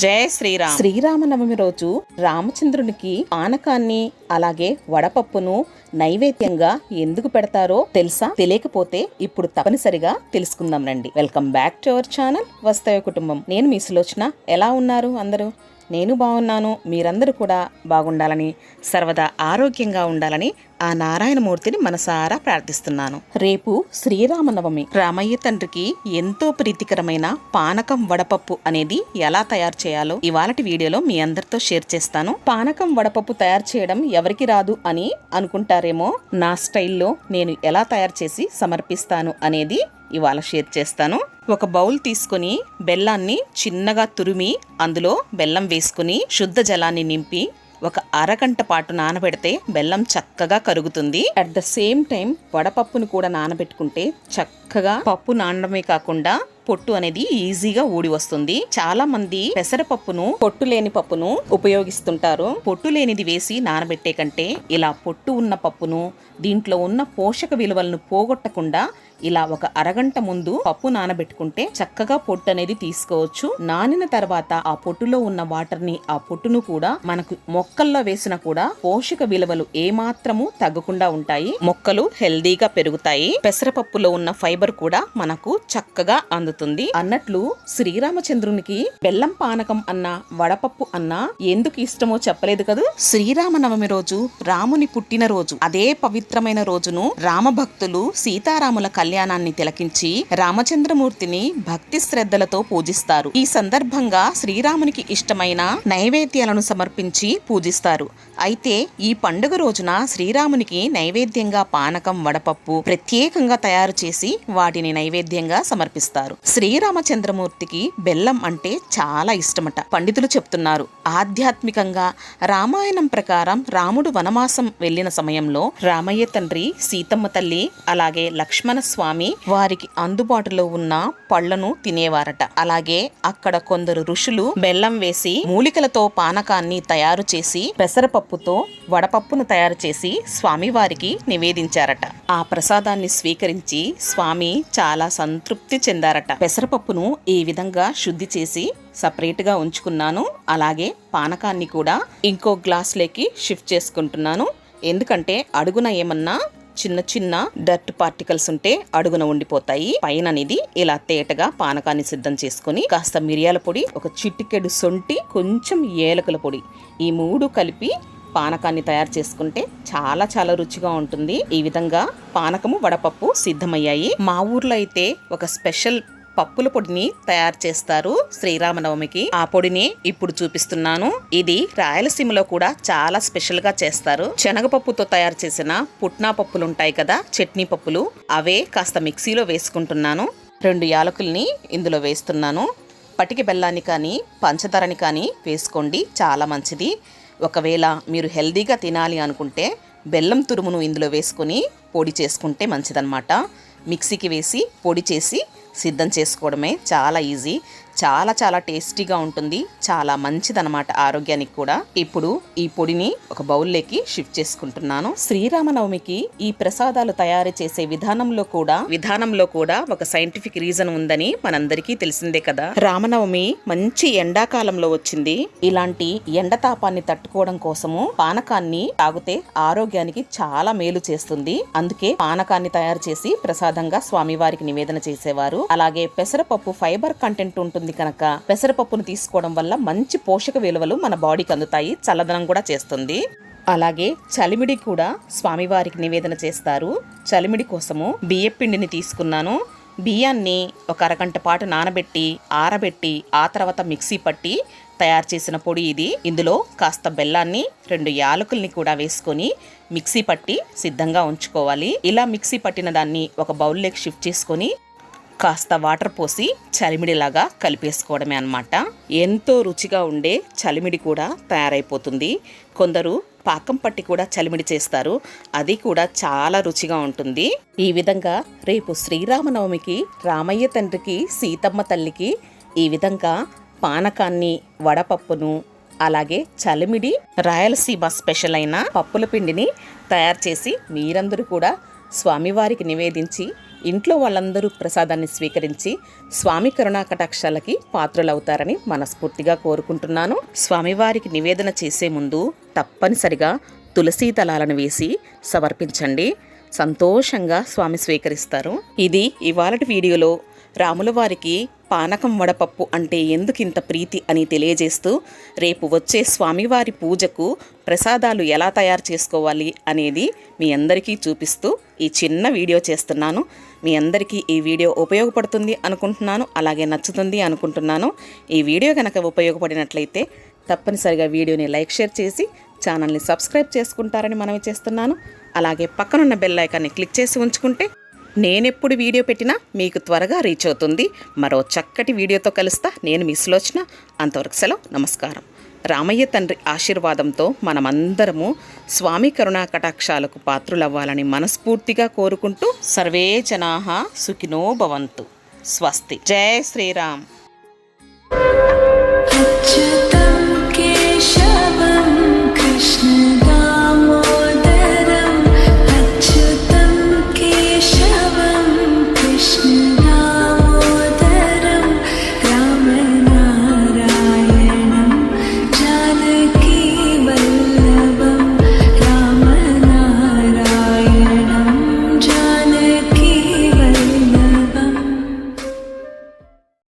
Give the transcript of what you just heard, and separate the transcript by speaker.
Speaker 1: జయ శ్రీరామ్.
Speaker 2: శ్రీరామనవమి రోజు రామచంద్రునికి పానకాన్ని అలాగే వడపప్పును నైవేద్యంగా ఎందుకు పెడతారో తెలుసా? తెలియకపోతే ఇప్పుడు తప్పనిసరిగా తెలుసుకుందాం రండి. Welcome back to our channel వస్తవ కుటుంబం. నేను మీ సులోచన. ఎలా ఉన్నారు అందరూ? నేను బాగున్నాను మీరందరూ కూడా బాగుండాలని సర్వదా ఆరోగ్యంగా ఉండాలని ఆ నారాయణమూర్తిని మనసారా ప్రార్థిస్తున్నాను. రేపు శ్రీరామనవమి. రామయ్య తండ్రికి ఎంతో ప్రీతికరమైన పానకం వడపప్పు అనేది ఎలా తయారు చేయాలో ఇవాళటి వీడియోలో మీ అందరితో షేర్ చేస్తాను. పానకం వడపప్పు తయారు చేయడం ఎవరికి రాదు అని అనుకుంటారేమో నా స్టైల్లో నేను ఎలా తయారు చేసి సమర్పిస్తాను అనేది ఇవాళ షేర్ చేస్తాను. ఒక బౌల్ తీసుకొని బెల్లాన్ని చిన్నగా తురిమి అందులో బెల్లం వేసుకుని శుద్ధ జలాన్ని నింపి ఒక అరగంట పాటు నానబెడితే బెల్లం చక్కగా కరుగుతుంది. అట్ ద సేమ్ టైం వడపప్పును కూడా నానబెట్టుకుంటే చక్కగా పప్పు నానడమే కాకుండా పొట్టు అనేది ఈజీగా ఊడి వస్తుంది. చాలా మంది పెసరపప్పును పొట్టు లేని పప్పును ఉపయోగిస్తుంటారు. పొట్టు లేనిది వేసి నానబెట్టే కంటే ఇలా పొట్టు ఉన్న పప్పును దీంట్లో ఉన్న పోషక విలువలను పోగొట్టకుండా ఇలా ఒక అరగంట ముందు పప్పు నానబెట్టుకుంటే చక్కగా పొట్టు అనేది తీసుకోవచ్చు. నానిన తర్వాత ఆ పొట్టులో ఉన్న వాటర్ని ఆ పొట్టును కూడా మనకు మొక్కల్లో వేసినా కూడా పోషక విలువలు ఏమాత్రము తగ్గకుండా ఉంటాయి. మొక్కలు హెల్దీగా పెరుగుతాయి. పెసరపప్పులో ఉన్న ఫైబర్ కూడా మనకు చక్కగా అందుతుంది అన్నట్లు శ్రీరామచంద్రునికి బెల్లం పానకం అన్న వడపప్పు అన్న ఎందుకు ఇష్టమో చెప్పలేదు కదా? శ్రీరామనవమి రోజు రాముని పుట్టిన రోజు. అదే పవిత్రమైన రోజును రామభక్తులు సీతారాముల కళ్యాణాన్ని తిలకించి రామచంద్రమూర్తిని భక్తి శ్రద్ధలతో పూజిస్తారు. ఈ సందర్భంగా శ్రీరామునికి ఇష్టమైన నైవేద్యాలను సమర్పించి పూజిస్తారు. అయితే ఈ పండుగ రోజున శ్రీరామునికి నైవేద్యంగా పానకం వడపప్పు ప్రత్యేకంగా తయారు చేసి వాటిని నైవేద్యంగా సమర్పిస్తారు. శ్రీరామచంద్రమూర్తికి బెల్లం అంటే చాలా ఇష్టమట. పండితులు చెప్తున్నారు ఆధ్యాత్మికంగా రామాయణం ప్రకారం రాముడు వనమాసం వెళ్ళిన సమయంలో రామయ్య తండ్రి సీతమ్మ తల్లి అలాగే లక్ష్మణ స్వామి వారికి అందుబాటులో ఉన్న పళ్ళను తినేవారట. అలాగే అక్కడ కొందరు ఋషులు బెల్లం వేసి మూలికలతో పానకాన్ని తయారు చేసి పెసరపప్పుతో వడపప్పును తయారు చేసి స్వామివారికి నివేదించారట. ఆ ప్రసాదాన్ని స్వీకరించి స్వామి చాలా సంతృప్తి చెందారట. పెసరపప్పును ఈ విధంగా శుద్ధి చేసి సపరేట్గా ఉంచుకున్నాను. అలాగే పానకాన్ని కూడా ఇంకో గ్లాస్లోకి షిఫ్ట్ చేసుకుంటున్నాను. ఎందుకంటే అడుగున ఏమన్నా చిన్న చిన్న డర్ట్ పార్టికల్స్ ఉంటే అడుగున ఉండిపోతాయి. పైన అనేది ఇలా తేటగా పానకాన్ని సిద్ధం చేసుకుని కాస్త మిరియాల పొడి ఒక చిటికెడు సొంటి కొంచెం ఏలకల పొడి ఈ మూడు కలిపి పానకాన్ని తయారు చేసుకుంటే చాలా చాలా రుచిగా ఉంటుంది. ఈ విధంగా పానకము వడపప్పు సిద్ధమయ్యాయి. మా ఊర్లో అయితే ఒక స్పెషల్ పప్పుల పొడిని తయారు చేస్తారు శ్రీరామనవమికి. ఆ పొడిని ఇప్పుడు చూపిస్తున్నాను. ఇది రాయలసీమలో కూడా చాలా స్పెషల్గా చేస్తారు. శనగపప్పుతో తయారు చేసిన పుట్నా పప్పులు ఉంటాయి కదా చట్నీ పప్పులు అవే కాస్త మిక్సీలో వేసుకుంటున్నాను. రెండు యాలకుల్ని ఇందులో వేస్తున్నాను. పటికి బెల్లాన్ని కానీ పంచదారని కానీ వేసుకోండి చాలా మంచిది. ఒకవేళ మీరు హెల్దీగా తినాలి అనుకుంటే బెల్లం తురుమును ఇందులో వేసుకొని పొడి చేసుకుంటే మంచిదన్నమాట. మిక్సీకి వేసి పొడి చేసి సిద్ధం చేసుకోవడమే చాలా ఈజీ. చాలా చాలా టేస్టీగా ఉంటుంది. చాలా మంచిదనమాట ఆరోగ్యానికి కూడా. ఇప్పుడు ఈ పొడిని ఒక బౌల్లోకి షిఫ్ట్ చేసుకుంటున్నాను. శ్రీరామనవమికి ఈ ప్రసాదాలు తయారు చేసే విధానంలో కూడా విధానంలో కూడా ఒక సైంటిఫిక్ రీజన్ ఉందని మనందరికీ తెలిసిందే కదా. రామనవమి మంచి ఎండాకాలంలో వచ్చింది. ఇలాంటి ఎండతాపాన్ని తట్టుకోవడం కోసము పానకాన్ని తాగితే ఆరోగ్యానికి చాలా మేలు చేస్తుంది. అందుకే పానకాన్ని తయారు చేసి ప్రసాదంగా స్వామివారికి నివేదన చేసేవారు. అలాగే పెసరపప్పు ఫైబర్ కంటెంట్ ఉంటుంది. కనుక పెసరపప్పును తీసుకోవడం వల్ల మంచి పోషక విలువలు మన బాడీకి అందుతాయి చల్లదనం కూడా చేస్తుంది. అలాగే చలిమిడి కూడా స్వామివారికి నివేదన చేస్తారు. చలిమిడి కోసము బియ్యపిండిని తీసుకున్నాను. బియ్యాన్ని ఒక అరగంట పాటు నానబెట్టి ఆరబెట్టి ఆ తర్వాత మిక్సీ పట్టి తయారు చేసిన పొడి ఇది. ఇందులో కాస్త బెల్లాన్ని రెండు యాలకుల్ని కూడా వేసుకొని మిక్సీ పట్టి సిద్ధంగా ఉంచుకోవాలి. ఇలా మిక్సీ పట్టిన దాన్ని ఒక బౌల్లోకి షిఫ్ట్ చేసుకొని కాస్త వాటర్ పోసి చలిమిడిలాగా కలిపేసుకోవడమే అన్నమాట. ఎంతో రుచిగా ఉండే చలిమిడి కూడా తయారైపోతుంది. కొందరు పాకం పట్టి కూడా చలిమిడి చేస్తారు. అది కూడా చాలా రుచిగా ఉంటుంది. ఈ విధంగా రేపు శ్రీరామనవమికి రామయ్య తండ్రికి సీతమ్మ తల్లికి ఈ విధంగా పానకాన్ని వడపప్పును అలాగే చలిమిడి రాయలసీమ స్పెషల్ అయిన పప్పుల పిండిని తయారు చేసి మీరందరూ కూడా స్వామివారికి నివేదించి ఇంట్లో వాళ్ళందరూ ప్రసాదాన్ని స్వీకరించి స్వామి కరుణా కటాక్షాలకి పాత్రలవుతారని మనస్ఫూర్తిగా కోరుకుంటున్నాను. స్వామివారికి నివేదన చేసే ముందు తప్పనిసరిగా తులసీ దళాలను వేసి సమర్పించండి. సంతోషంగా స్వామి స్వీకరిస్తారు. ఇది ఇవాళటి వీడియోలో రాముల వారికి పానకం వడపప్పు అంటే ఎందుకింత ప్రీతి అని తెలియజేస్తూ రేపు వచ్చే స్వామివారి పూజకు ప్రసాదాలు ఎలా తయారు చేసుకోవాలి అనేది మీ అందరికీ చూపిస్తూ ఈ చిన్న వీడియో చేస్తున్నాను. మీ అందరికీ ఈ వీడియో ఉపయోగపడుతుంది అనుకుంటున్నాను అలాగే నచ్చుతుంది అనుకుంటున్నాను. ఈ వీడియో కనుక ఉపయోగపడినట్లయితే తప్పనిసరిగా వీడియోని లైక్ షేర్ చేసి ఛానల్ని సబ్స్క్రైబ్ చేసుకుంటారని మనవి చేస్తున్నాను. అలాగే పక్కనున్న బెల్ ఐకాన్ని క్లిక్ చేసి ఉంచుకుంటే నేనెప్పుడు వీడియో పెట్టినా మీకు త్వరగా రీచ్ అవుతుంది. మరో చక్కటి వీడియోతో కలుస్తా. నేను మీ సులోచన. అంతవరకు సెలవు. నమస్కారం. రామయ్య తండ్రి ఆశీర్వాదంతో మనమందరము స్వామి కరుణా కటాక్షాలకు పాత్రులవ్వాలని మనస్ఫూర్తిగా కోరుకుంటూ సర్వే జనాహ సుఖినో భవంతు. స్వస్తి. జై శ్రీరామ్.